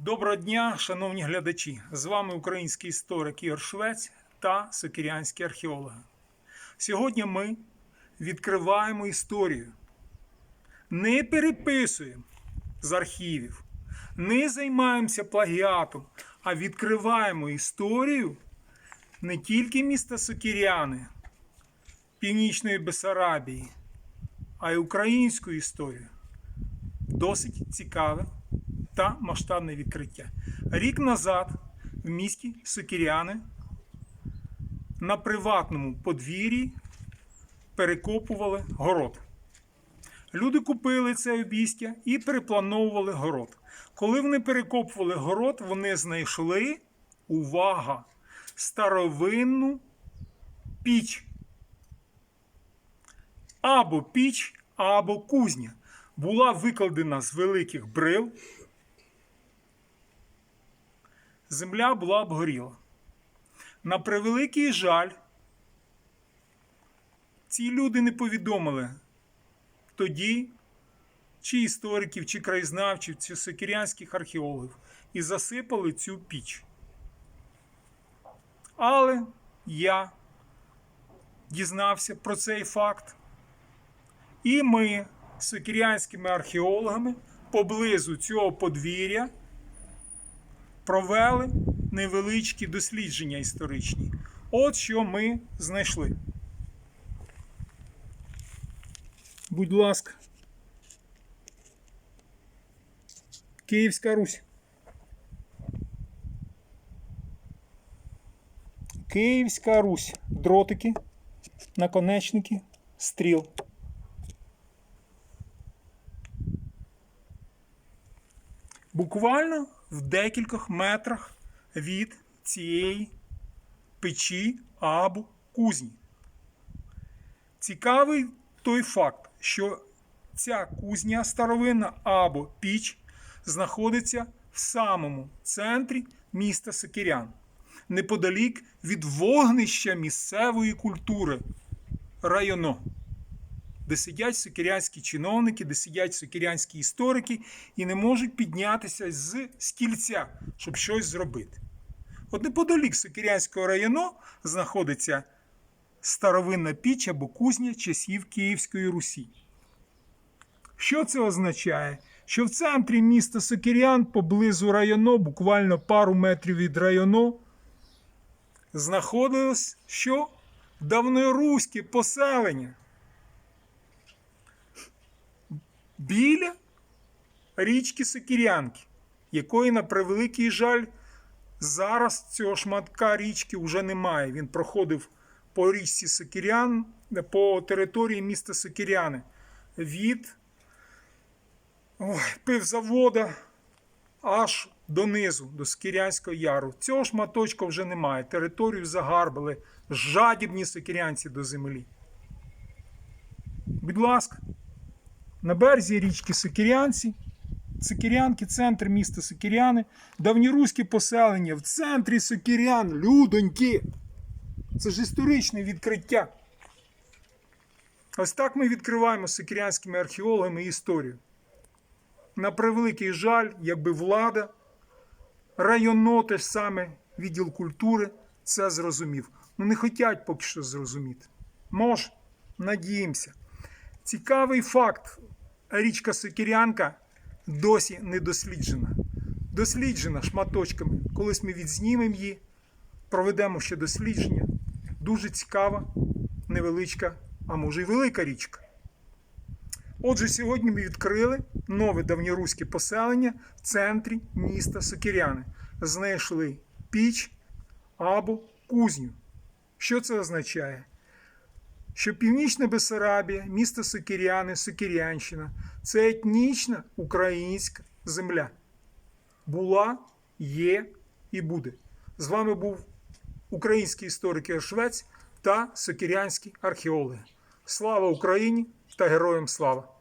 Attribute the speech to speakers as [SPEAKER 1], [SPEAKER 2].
[SPEAKER 1] Доброго дня, шановні глядачі! З вами український історик Ігор Швець та сокирянські археологи. Сьогодні ми відкриваємо історію. Не переписуємо з архівів, не займаємося плагіатом, а відкриваємо історію не тільки міста Сокиряни, Північної Бесарабії, а й українську історію. Досить цікаве та масштабне відкриття. Рік назад в місті Сокиряни на приватному подвір'ї перекопували город. Люди купили це обістя і переплановували город. Коли вони перекопували город, вони знайшли увага! Старовинну піч. Або піч, або кузня. Була викладена з великих брил. Земля була обгоріла. На превеликий жаль, ці люди не повідомили тоді, чи істориків, чи краєзнавців, чи сокирянських археологів, і засипали цю піч. Але я дізнався про цей факт. І ми з сокирянськими археологами поблизу цього подвір'я провели невеличкі дослідження історичні. От що ми знайшли. Будь ласка. Київська Русь. Київська Русь. Дротики, наконечники, стріл. Буквально в декількох метрах від цієї печі або кузні. Цікавий той факт, що ця кузня старовинна або піч знаходиться в самому центрі міста Сокирян, неподалік від вогнища місцевої культури районо де сидять сокирянські чиновники, де сидять сокирянські історики і не можуть піднятися з стільця, щоб щось зробити. От неподалік Сокирянського району знаходиться старовинна піч або кузня часів Київської Русі. Що це означає? Що в центрі міста Сокирян поблизу районо, буквально пару метрів від районо, знаходилось що? Давноруське поселення. Біля річки Сокирянки, якої, на превеликий жаль, зараз цього шматка річки вже немає. Він проходив по річці Сокирян, по території міста Сокиряни від ой, пивзавода аж донизу, до Сокирянського яру. Цього шматочка вже немає. Територію загарбали жадібні сокирянці до землі. Будь ласка на березі річки Сокирянці, Сокирянки, центр міста Сокиряни, давньоруське поселення в центрі Сокирян, людоньки. Це ж історичне відкриття. Ось так ми відкриваємо з археологами історію. На превеликий жаль, якби влада, районно ж саме відділ культури це зрозумів. Ну не хочуть поки що зрозуміти. Може, надіємося. Цікавий факт. Річка Сокирянка досі не досліджена. Досліджена шматочками. Колись ми відзнімемо її, проведемо ще дослідження. Дуже цікава, невеличка, а може й велика річка. Отже, сьогодні ми відкрили нове давньоруське поселення в центрі міста Сокиряни. Знайшли піч або кузню. Що це означає? Що Північна Бесарабія, місто Сокиряни, Сокирянщина це етнічна українська земля. Була, є і буде. З вами був український історик Швець та сокирянські археологи. Слава Україні та героям слава!